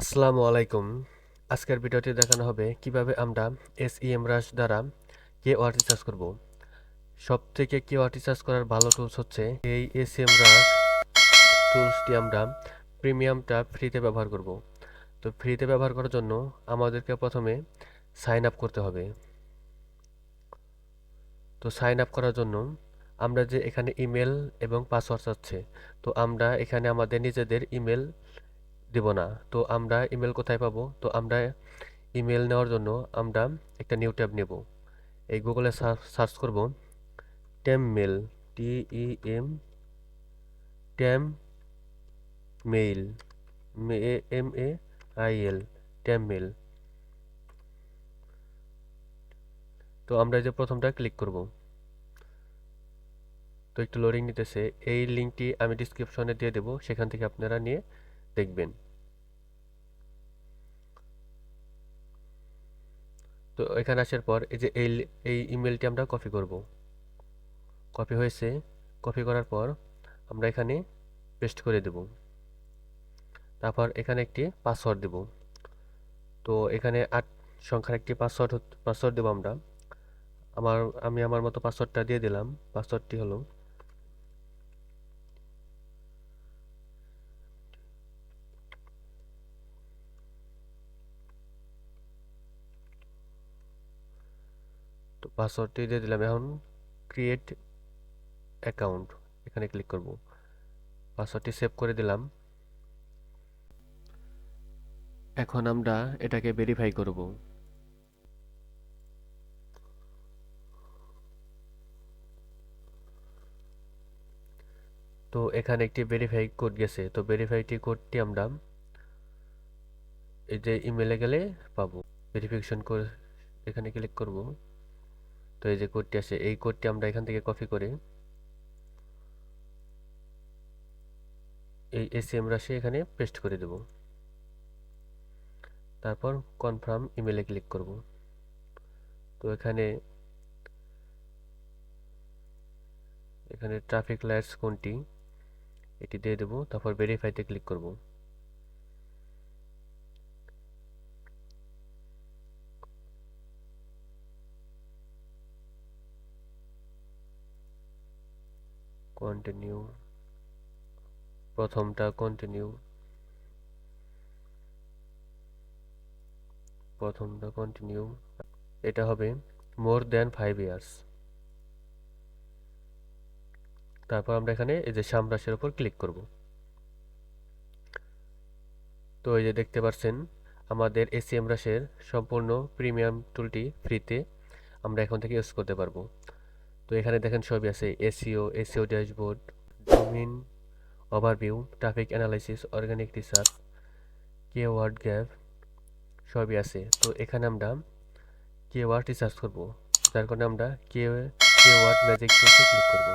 আসসালামু আলাইকুম। আজকের ভিডিওতে দেখানো হবে কীভাবে আমরা এস এসইএম রাশ দ্বারা কে কেওয়ার্ড রিসার্চ করব। সব থেকে কে কেওয়ার্ড রিসার্চ করার ভালো টুলস হচ্ছে এই এসইএম রাশ টুলসটি আমরা প্রিমিয়ামটা ফ্রিতে ব্যবহার করব। তো ফ্রিতে ব্যবহার করার জন্য আমাদেরকে প্রথমে সাইন আপ করতে হবে। তো সাইন আপ করার জন্য আমরা যে এখানে ইমেল এবং পাসওয়ার্ড চাচ্ছে, তো আমরা এখানে আমাদের নিজেদের ইমেল দিব না। তো আমরা ইমেল কোথায় পাবো? তো আমরা ইমেল নেওয়ার জন্য আমরা একটা নিউ ট্যাব নেব। এই গুগলে সার্চ করব temp mail T E M temp mail M A I L temp mail তো আমরা যে প্রথমটা ক্লিক করব। তো একটু লোডিং নিতেছে। এই লিঙ্কটি আমি ডিসক্রিপশনে দিয়ে দেবো। সেখান থেকে আপনারা নিয়ে দেখবেন। তো এখানে আসার পর এই যে এই এই ইমেলটি আমরা কপি করব। কপি হয়েছে কপি করার পর আমরা এখানে পেস্ট করে দেব। তারপর এখানে একটি পাসওয়ার্ড দেব। তো এখানে আট সংখ্যার একটি পাসওয়ার্ড পাসওয়ার্ড দেব আমরা। আমার, আমি আমার মতো পাসওয়ার্ডটা দিয়ে দিলাম। পাসওয়ার্ডটি হলো পাসওয়ার্ডটি দিয়ে দিলাম। এখন ক্রিয়েট অ্যাকাউন্ট এখানে ক্লিক করব। পাসওয়ার্ডটি সেভ করে দিলাম। এখন আমরা এটাকে ভেরিফাই করব। তো এখানে একটি ভেরিফাই কোড গেছে। তো ভেরিফাইটি কোডটি আমরা এই যে ইমেলে গেলে পাবো। ভেরিফিকেশন করে এখানে ক্লিক করব। তো এই যে কোডটি আছে এই কোডটি আমরা এখান থেকে কপি করে। এই এসিএম রাশি এখানে পেস্ট করে দেব। তারপর কনফার্ম ইমেলে ক্লিক করব। তো এখানে এখানে ট্রাফিক লাইটস কোনটি? এটি দিয়ে দেব, তারপর ভেরিফাইতে ক্লিক করব। কন্টিনিউ প্রথমটা কন্টিনিউ প্রথমটা কন্টিনিউ এটা হবে মোর দেন ফাইভ ইয়ার্স তারপর আমরা এখানে এই যে সামরাসের উপর ক্লিক করব। তো এই যে দেখতে পাচ্ছেন, আমাদের এসিএম রাশের সম্পূর্ণ প্রিমিয়াম টুলটি ফ্রিতে আমরা এখন থেকে ইউজ করতে পারব। তো এখানে দেখেন সবই আছে SEO SEO dashboard domain overview, traffic analysis, organic research word gap সবই আছে। তো এখানে আমরা ওয়ার্ড রিসার্চ করব। যার কারণে আমরা কে ওয়ার্ড ম্যাজিক টুলসে ক্লিক করব।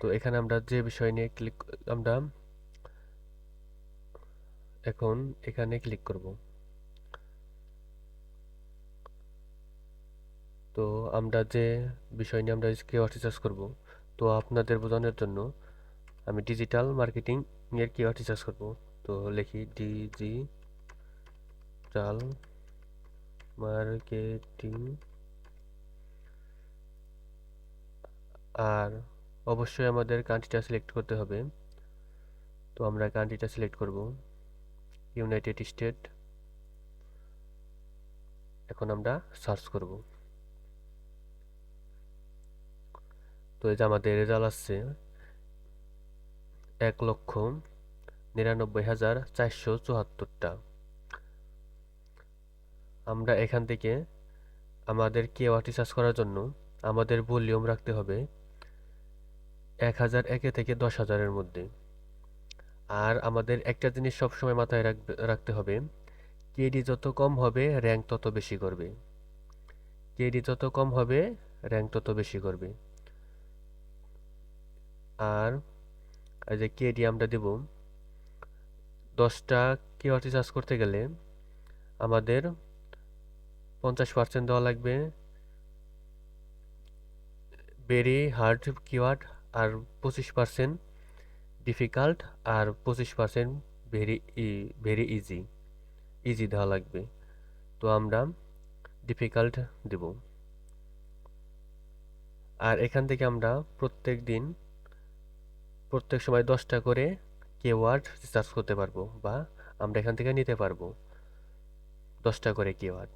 তো এখানে আমরা যে বিষয় নিয়ে ক্লিক আমরা এখন এখানে ক্লিক করব। তো আমরা যে বিষয় নিয়ে আমরা কিওয়ার্ড রিসার্চ করব, তো আপনাদের বোঝানোর জন্য আমি ডিজিটাল মার্কেটিং এর কিওয়ার্ড রিসার্চ করব। তো লিখি ডিজিটাল মার্কেটিং আর অবশ্যই আমাদের কান্ট্রিটা সিলেক্ট করতে হবে। তো আমরা কান্ট্রিটা সিলেক্ট করব ইউনাইটেড স্টেট এখন আমরা সার্চ করব। তো এই যে আমাদের রেজাল্ট আসছে এক লক্ষ নিরানব্বই হাজার চারশো চুয়াত্তরটা। আমরা এখান থেকে আমাদের কেওয়াটি সার্চ করার জন্য আমাদের ভলিউম রাখতে হবে এক হাজার একে থেকে দশ হাজারের মধ্যে। আর আমাদের একটা জিনিস সবসময় মাথায় রাখতে হবে, কেডি যত কম হবে, র্যাঙ্ক তত বেশি করবে। কেডি যত কম হবে, র্যাঙ্ক তত বেশি করবে। আর, এই যে কেডি আমরা দেব, দশটা কিওয়ার্ড রিসার্চ করতে গেলে আমাদের পঞ্চাশ পার্সেন্ট দেওয়া লাগবে। ভেরি হার্ড কিওয়ার্ড আর পঁচিশ পার্সেন্ট ডিফিকাল্ট আর পঁচিশ percent very very easy easy দেওয়া লাগবে। তো আমরা ডিফিকাল্ট দেব। আর এখান থেকে আমরা প্রত্যেক দিন প্রত্যেক সময় দশটা করে কিওয়ার্ড রিসার্চ করতে পারব বা আমরা এখান থেকে নিতে পারব। দশটা করে কিওয়ার্ড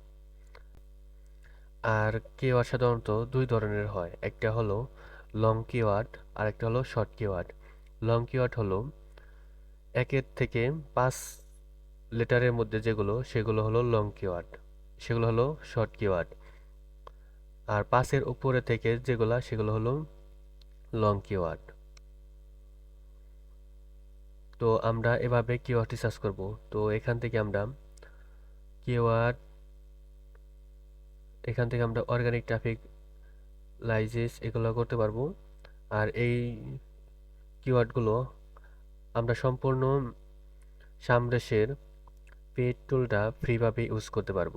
আর কিওয়ার্ড সাধারণত দুই ধরনের হয়। একটা হলো লং কিওয়ার্ড আর একটা হলো শর্ট কিওয়ার্ড লং কিওয়ার্ড হলো একের থেকে পাঁচ লেটারের মধ্যে যেগুলো, সেগুলো হলো লং কিওয়ার্ড সেগুলো হলো শর্ট কিওয়ার্ড আর পাঁচের উপরে থেকে যেগুলো, সেগুলো হলো লং কিওয়ার্ড তো আমরা এভাবে কিওয়ার্ড রিসার্চ করব। তো এখান থেকে আমরা কিওয়ার্ড এখান থেকে আমরা অর্গানিক ট্রাফিক লাইজেস এগুলো করতে পারব। আর এই কিওয়ার্ডগুলো আমরা সম্পূর্ণ সামরেশের পেড টুলটা ফ্রিভাবে ইউজ করতে পারব।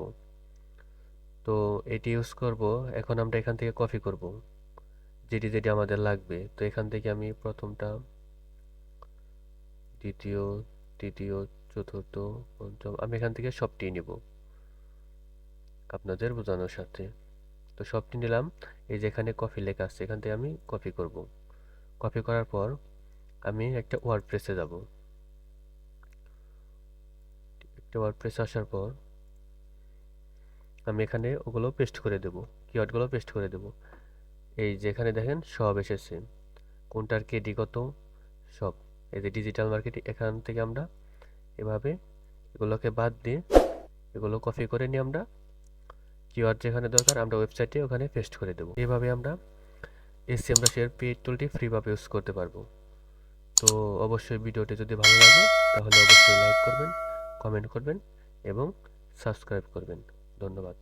তো এটি ইউজ করব, এখন আমরা এখান থেকে কপি করব। যেটি যেটি আমাদের লাগবে। তো এখান থেকে আমি প্রথমটা দ্বিতীয়, তৃতীয়, চতুর্থ, পঞ্চম, আমি এখান থেকে সবটি নিব। আপনাদের বোঝানোর সাথে। তো সবটি নিলাম। এই যে এখানে কপি লেখা আছে, এখান থেকে আমি কপি করব। কপি করার পর আমি একটা ওয়ার্ড প্রেসে যাব। একটা ওয়ার্ড প্রেসে আসার পর আমি এখানে ওগুলো পেস্ট করে দেব। কিওয়ার্ডগুলো পেস্ট করে দেব। এই যেখানে দেখেন সব এসেছে। কোনটার কেডি কত? সব। এই যে ডিজিটাল মার্কেটিং এখান থেকে আমরা এভাবে এগুলোকে বাদ দিয়ে এগুলো কপি করে নিয়ে আমরা কিওয়ার্ড যেখানে দরকার আমরা ওয়েবসাইটে ওখানে পেস্ট করে দেবো। এইভাবে আমরা এসি আমরা শেয়ার পেড টুলটি ফ্রিভাবে ইউজ করতে পারব। তো অবশ্যই ভিডিওটি যদি ভালো লাগে তাহলে অবশ্যই লাইক করবেন কমেন্ট করবেন এবং সাবস্ক্রাইব করবেন। ধন্যবাদ।